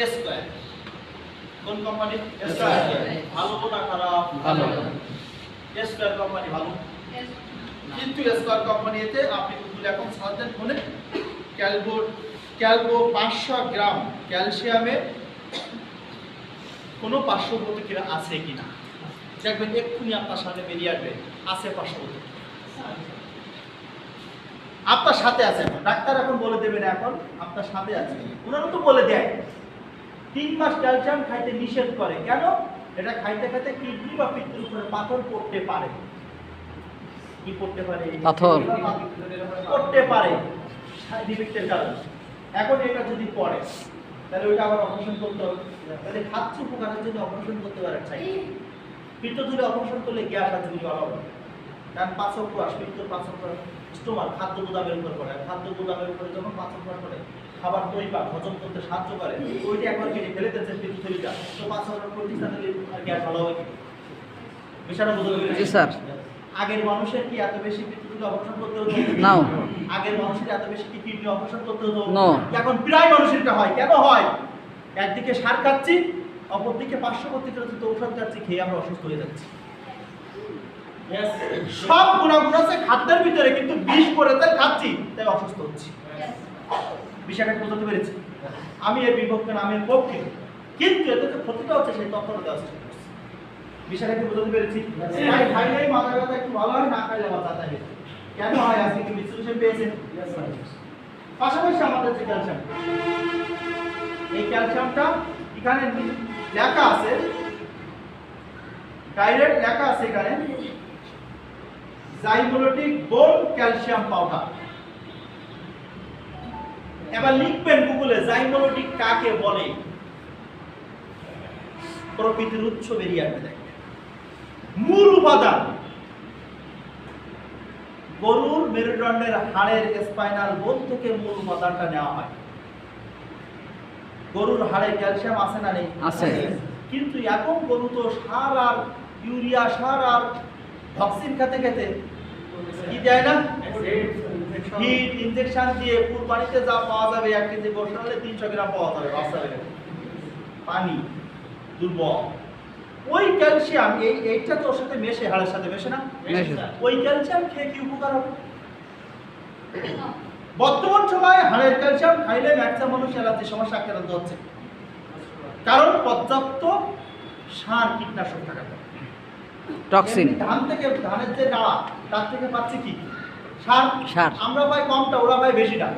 এ Square কোন company Square. ভালো না খারাপ? ভালো। এ স্কয়ার কোম্পানি ভালো। কিন্তু এ স্কয়ার কোম্পানিতে আপনি গুগল এখন সার্চ ফোনে ক্যালবো ক্যালবো পাঁচশো গ্রাম ক্যালসিয়ামে কোনো পার্শ্ব প্রতিক্রিয়া আছে কিনা? দেখবেন এক্ষুনি আপনার সামনে বেরিয়ে আসবে আছে পার্শ্ব আপনার সাথে আছে ডাক্তার এখন বলে দেবেন এখন আপনার সাথে আছে। ওনারা তো বলে দেয়। তিন মাস ক্যালসিয়াম খাইতে নিষেধ করে। কেন? এটা খাইতে খাইতে কিডনি বা পিত্তের উপরে পাথর পড়তে পারে। কি পড়তে পারে? পাথর। পড়তে পারে। সাইড ইফেক্টের কারণে। এখন এটা যদি পড়ে তাহলে ওইটা আবার অপারেশন করতে হবে। তাহলে খাচ্ছ উপকারের জন্য অপারেশন করতে পারে চাই পিত্ত দূরে অপারেশন করলে গ্যাস যদি ভালো হবে কারণ পাঁচক কোয়াশ পিত্ত পাঁচক কোয়াশ স্টোমার খাদ্য গুদামের উপর পড়ে। খাদ্য গুদামের উপরে যখন পাঁচক কোয়াশ পড়ে খাবার তৈরি বা হজম করতে সাহায্য করে ওইটা একবার কেটে ফেলে দিয়েছে পিত্ত থলিটা তো পাঁচক প্রতিষ্ঠা দিলে আর গ্যাস ভালো হবে বিষয়টা পেরেছি জি স্যার। আগের মানুষের কি এত বেশি অপারেশন করতে হতো? নাও। আগের মানুষের এত বেশি কি কিডনি অপারেশন করতে হতো? No. এখন প্রায় মানুষের এটা হয়। কেন হয়? একদিকে সার খাচ্ছি অপরদিকে পার্শ্ববর্তী তো ঔষধ খাচ্ছি খেয়ে আমরা অসুস্থ হয়ে যাচ্ছি। সব গুণাগুণ আছে খাদ্যের ভিতরে কিন্তু বিষ করে তাই খাচ্ছি তাই অসুস্থ হচ্ছি। বিষয়টা বুঝতে পেরেছি। আমি এর বিপক্ষে আমি এর পক্ষে। কিন্তু এতে যে ক্ষতিটা হচ্ছে সেই তথ্যটা দেওয়ার চেষ্টা করছি বিষয়টা কি পেরেছি। তাই খাইলেই মাথা ব্যথা একটু ভালো হয় না খাইলে মাথা ব্যথা কেন হয়? আজকে কি বিশ্লেষণ পেয়েছেন? পাশাপাশি আমাদের যে ক্যালসিয়াম এই ক্যালসিয়ামটা এখানে লেখা আছে ডাইরেক্ট লেখা আছে এখানে জাইমোলোটিক বোন ক্যালসিয়াম পাউডার। এবার লিখবেন গুগলে জাইমোলোটিক কাকে বলে? প্রকৃতির উৎস বেরিয়ে আসবে দেখবেন মূল উপাদান। গরুর মেরুদণ্ডের হাড়ের স্পাইনাল বোন থেকে মূল উপাদানটা নেওয়া হয়। গরুর হাড়ে ক্যালসিয়াম আছে না নেই? আছে। কিন্তু এখন গরু তো সার আর ইউরিয়া সার আর ভ্যাকসিন খেতে খেতে কি দেয় না? হিট ইনজেকশন দিয়ে কুরবানিতে যা পাওয়া যাবে এক কেজি বসালে তিনশো গ্রাম পাওয়া যাবে বাচ্চা পানি দুর্বল। ওই ক্যালসিয়াম এই এইটা তো ওর সাথে মেশে হাড়ের সাথে মেশে না? ওই ক্যালসিয়াম খেয়ে কি উপকার হবে? বর্তমান সময়ে হাড়ের ক্যালসিয়াম খাইলে ম্যাক্সিমাম মানুষ অ্যালার্জি সমস্যা আক্রান্ত হচ্ছে। কারণ পর্যাপ্ত সার কীটনাশক থাকা। টক্সিন। ধান থেকে ধানের যে ডাড়া তার থেকে পাচ্ছি কি? সার। সার। আমরা পাই কমটা ওরা পাই বেশিটা।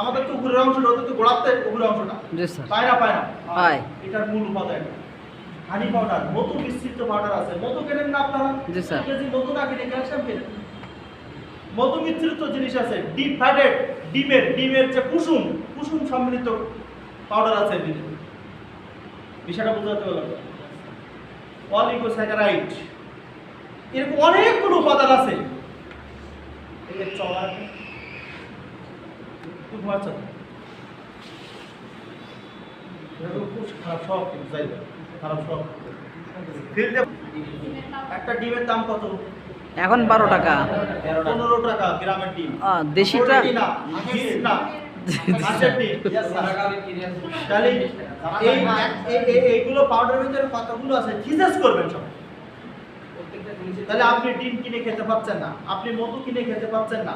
আমাদের তো উপরের অংশটা ওদের তো গোড়াতে উপরের অংশটা। জি স্যার। পায় না পায় না। পায়। এটার মূল উপাদান। হানি পাউডার মধু মিশ্রিত পাউডার আছে। মধু কেনেন না আপনারা? জি স্যার। কেজি মধু না কিনে ক্যালসিয়াম কেনেন মধু মিশ্রিত জিনিস আছে ডিপ ফ্যাটেড ডিমের ডিমের যে কুসুম কুসুম সম্মিলিত পাউডার আছে ভিতরে। বিষয়টা বুঝতে পারলাম অলিগোস্যাকারাইড এরকম অনেকগুলো উপাদান আছে। খুব খারাপ যাই খারাপ ফিল্ডে একটা ডিমের দাম কত? এখন বারো টাকা। পনেরো টাকা গ্রামের ডিম। দেশিটা এইগুলো পাউডার ভিতরে কতগুলো আছে? থিসেস করবেন সব। তাহলে আপনি ডিম কিনে খেতে পাচ্ছেন না। আপনি মধু কিনে খেতে পাচ্ছেন না।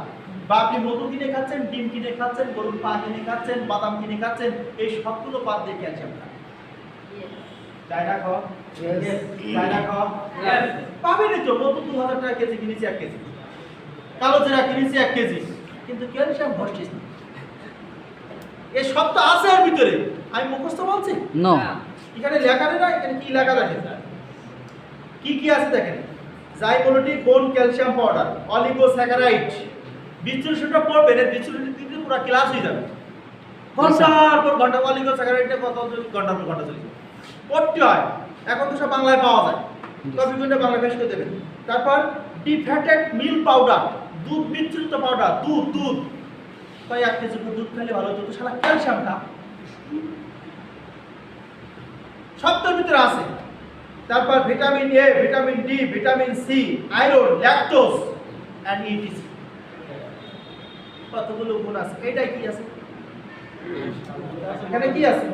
বা আপনি মধু কিনে খাচ্ছেন ডিম কিনে খাচ্ছেন গরুর পা কিনে খাচ্ছেন বাদাম কিনে খাচ্ছেন এই সবগুলো বাদ দিয়ে ক্যালসিয়াম খান চায়না খাওয়া চায়না খাওয়া পাবেনই তো মধু দু হাজার টাকা কেজি কিনেছি এক কেজি। কালো জিরা কিনেছি এক কেজি। কিন্তু ক্যালসিয়াম ভস্টিস না? এই সব তো আছে এর ভিতরে। আমি মুখস্থ বলছি? নো এখানে লেখা নেই না এখানে কি লেখা দেখেন? কি কি আছে দেখেন? জাইমোলোটিক বোন ক্যালসিয়াম পাউডার? অলিগোস্যাকারাইড বিশ্লেষণটা পড়বেন এর বিশ্লেষণ পুরো ক্লাস হয়ে যাবে। ঘণ্টার পর ঘণ্টা অলিগোস্যাকারাইডটা কত ঘণ্টার পর ঘণ্টা চলে। পড়তে হয়। এখন তো সব বাংলায় পাওয়া যায়। কপি করে বাংলা বেশ করে দেবেন তারপর ডিফ্যাটেড মিল পাউডার, দুধ মিশ্রিত পাউডার, দুধ দুধ। তাই এক কেজি দুধ খেলে ভালো হতো, তো সারা ক্যালসিয়াম খা সবটার ভিতরে আছে। তারপর vitamin A vitamin D vitamin C iron lactose and ETC কতগুলো গুণ আছে? এটাই কি আছে? এখানে কি আছে?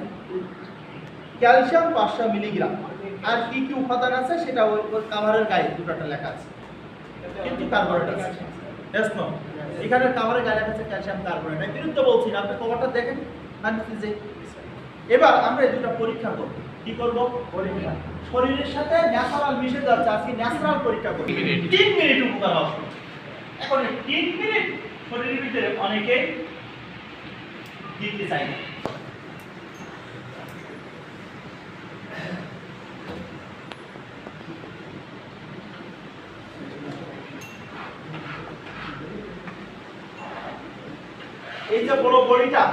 ক্যালসিয়াম পাঁচশো মিলিগ্রাম। আর কি কি উপাদান আছে? সেটা ওই কাভারের গায়ে দুটোটা লেখা আছে। কিন্তু কার্বোনেট আছে। এখানে কাভারের গায়ে লেখা আছে ক্যালসিয়াম কার্বোনেট আমি বিরুদ্ধে বলছি না, আপনি কভারটা দেখেন, না যে এবার আমরা দুটো পরীক্ষা করব। কি করব? পরীক্ষা। শরীরের সাথে ন্যাচারাল মিশে যাচ্ছে আজকে ন্যাচারাল পরীক্ষা করব। তিন মিনিট। উপকার হবে। এখন এই তিন মিনিট শরীরের ভিতরে অনেকেই দিতে চায় না। এই যে বড় বড়িটা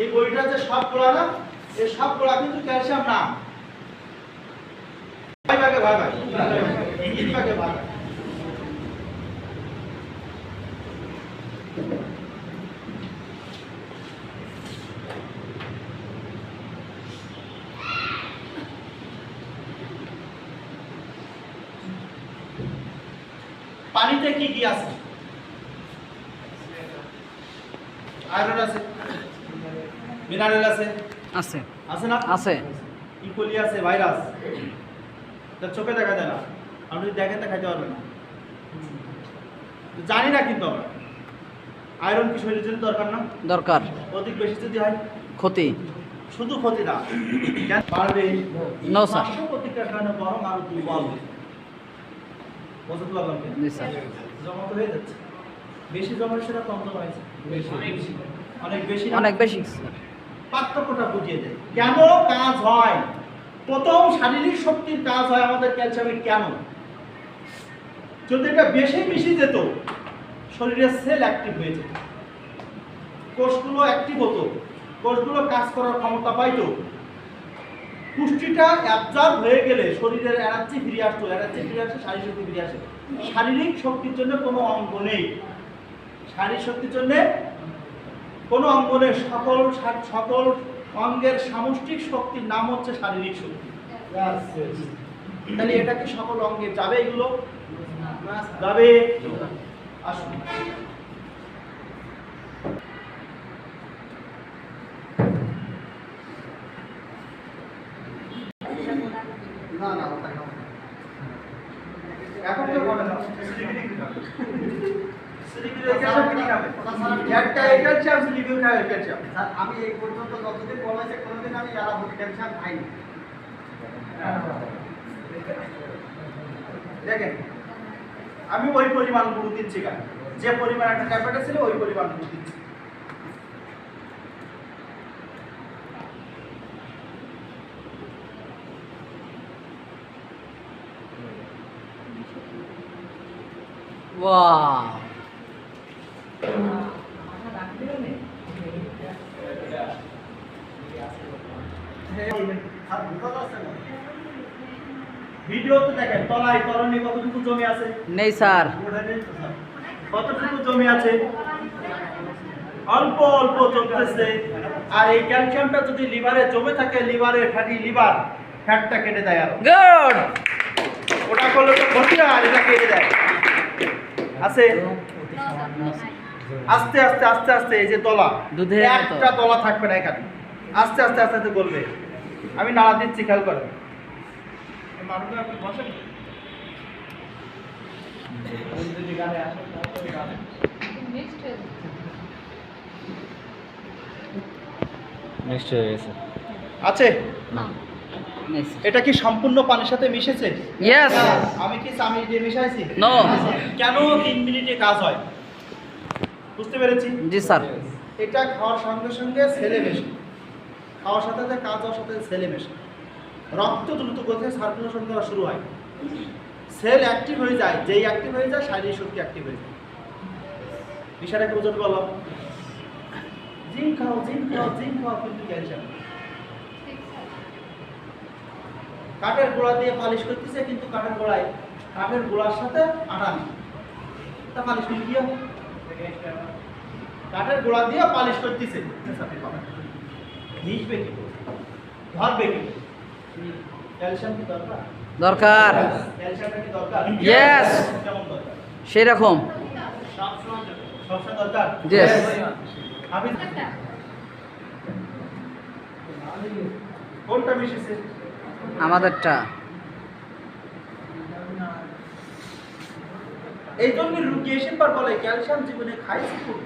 এই বড়িটা যে সবগুলা না এই সবগুলা কিন্তু ক্যালসিয়াম না। ভাগে ভাগ ভাগে। পানিতে কি কি আছে? আয়রন আছে। মিনারেল আছে। আছে। আছে না? আছে। ইকোলি আছে? ভাইরাস। তা চোখে দেখা যায় না। আপনি যদি দেখেন তা খাইতে পারবেন না। জানি না কিন্তু আমরা। আয়রন কি শরীরের জন্য দরকার না? দরকার। অধিক বেশি যদি হয়? ক্ষতি। শুধু ক্ষতি না। No, sir. পার্শ্ব প্রতিক্রিয়ার কারণে বরং আরও দুর্বল। বুঝতে পারলাম? জি স্যার জমা তো হয়ে যাচ্ছে। বেশি জমা সেটা কম জমা হয়েছে। অনেক বেশি। অনেক বেশি পার্থক্যটা বুঝিয়ে দেয় কেন কাজ হয়? প্রথম শারীরিক শক্তির কাজ হয় আমাদের ক্যালসিয়ামে কেন? যদি এটা বেশি মিশে যেত, শরীরের সেল অ্যাক্টিভ হয়ে যেত। কোষগুলো অ্যাক্টিভ হতো। কোষগুলো কাজ করার ক্ষমতা পাইতো। পুষ্টিটা অ্যাবজর্ব হয়ে গেলে শরীরের এনার্জি ফিরে আসতো এনার্জি ফিরে আসে, শারীরিক শক্তি ফিরে আসে। শারীরিক শক্তির জন্য কোনো অঙ্গ নেই। শারীরিক শক্তির জন্য কোনো অঙ্গনের সকল সকল অঙ্গের সামষ্টিক শক্তির নাম হচ্ছে শারীরিক শক্তি। তাহলে এটা কি সকল অঙ্গে যাবে এগুলো? যাবে? আসুন এখন তো হবে না সিলিগুড়ি ক্যালসিয়াম কি খাবে একটা ক্যালসিয়াম সিলিগুড়ি খাবে ক্যালসিয়াম স্যার আমি এই পর্যন্ত যতদিন বলা কোনোদিন আমি অ্যালাভোটিক ক্যালসিয়াম খাইনি দেখেন আমি ওই পরিমাণ গুরু দিচ্ছি কেন যে পরিমাণ একটা ট্যাবলেট ছিল ওই পরিমাণ গুরু দিচ্ছি ওয়াও স্যার বুঝতে পারছেন না? ভিডিও তো দেখেন তলায় তরণী কতটুকু জমি আছে? নেই স্যার। কতটুকু জমি আছে? অল্প অল্প জমতেছে। আর এই ক্যালসিয়ামটা যদি লিভারে জমে থাকে লিভারে ফ্যাটি লিভার ফ্যাটটা কেটে দেয় আর। গুড! ওটা করলে তো ক্ষতি আর এটা কেটে দেয়। আছে? আস্তে আস্তে আস্তে আস্তে এই যে তলা। মতো। একটা তলা থাকবে না এখানে। আস্তে আস্তে আস্তে আস্তে বলবে আমি নাড়া দিচ্ছি খেয়াল করেন বসেন। হয়ে গেছে। আছে? নেই এটা কি সম্পূর্ণ পানির সাথে মিশেছে? ইয়েস আমি কি চামি দিয়ে মিশাইছি? নো কেন তিন মিনিটে কাজ হয়? বুঝতে পেরেছি? জি স্যার। এটা খাওয়ার সঙ্গে সঙ্গে ছেলে মেশে খাওয়ার সাথে সাথে কাজ হওয়ার সাথে সেলে মেশে। রক্ত দ্রুত গতিতে সার্কুলেশন করা শুরু হয়। সেল অ্যাক্টিভ হয়ে যায়, যেই অ্যাক্টিভ হয়ে যায়, শারীরিক শক্তি অ্যাক্টিভ হয়ে যায়। বিষয়টাকে বুঝতে পারলাম? জিম খাও জিম খাও জিম খাও, কিন্তু ক্যালসিয়াম কাঠের গোড়া দিয়ে পালিশ করতেছে, কিন্তু কাঠের গোড়ায় কাঠের গোড়ার সাথে আটা নেই। তা পালিশ করলে কি? হবে কাঠের গোড়া দিয়ে পালিশ করতেছে। মিশবে কি ধরবে কি ক্যালসিয়াম কি দরকার? দরকার। ক্যালসিয়ামটা কি দরকার? সেই রকম সবসময় দরকার. আমি কোনটা মিশেছে আমাদেরটা। এই জন্য রুগী এসে পর বলে ক্যালসিয়াম জীবনে খাইছি খুব।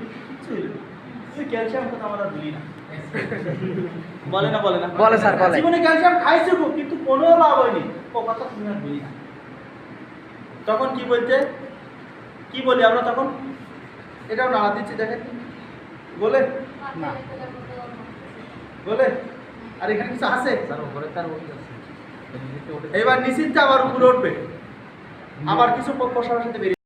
তুই ক্যালসিয়াম কথা আমরা ভুলি না। বলে না বলে না। বলে স্যার, বলে। জীবনে ক্যালসিয়াম খাইছি খুব কিন্তু কোনো লাভ হয়নি। ও কথা তুমি আর ভুলি না। তখন কি বলতে? কি বলি আমরা তখন? এটাও নাড়া দিচ্ছি দেখেন। বলে? না। বলে? আর এখানে কিছু আছে? এবার নিশ্চিন্তে আবার উপরে উঠবে। আবার কিছু প্রশ্নের সাথে বেরিয়ে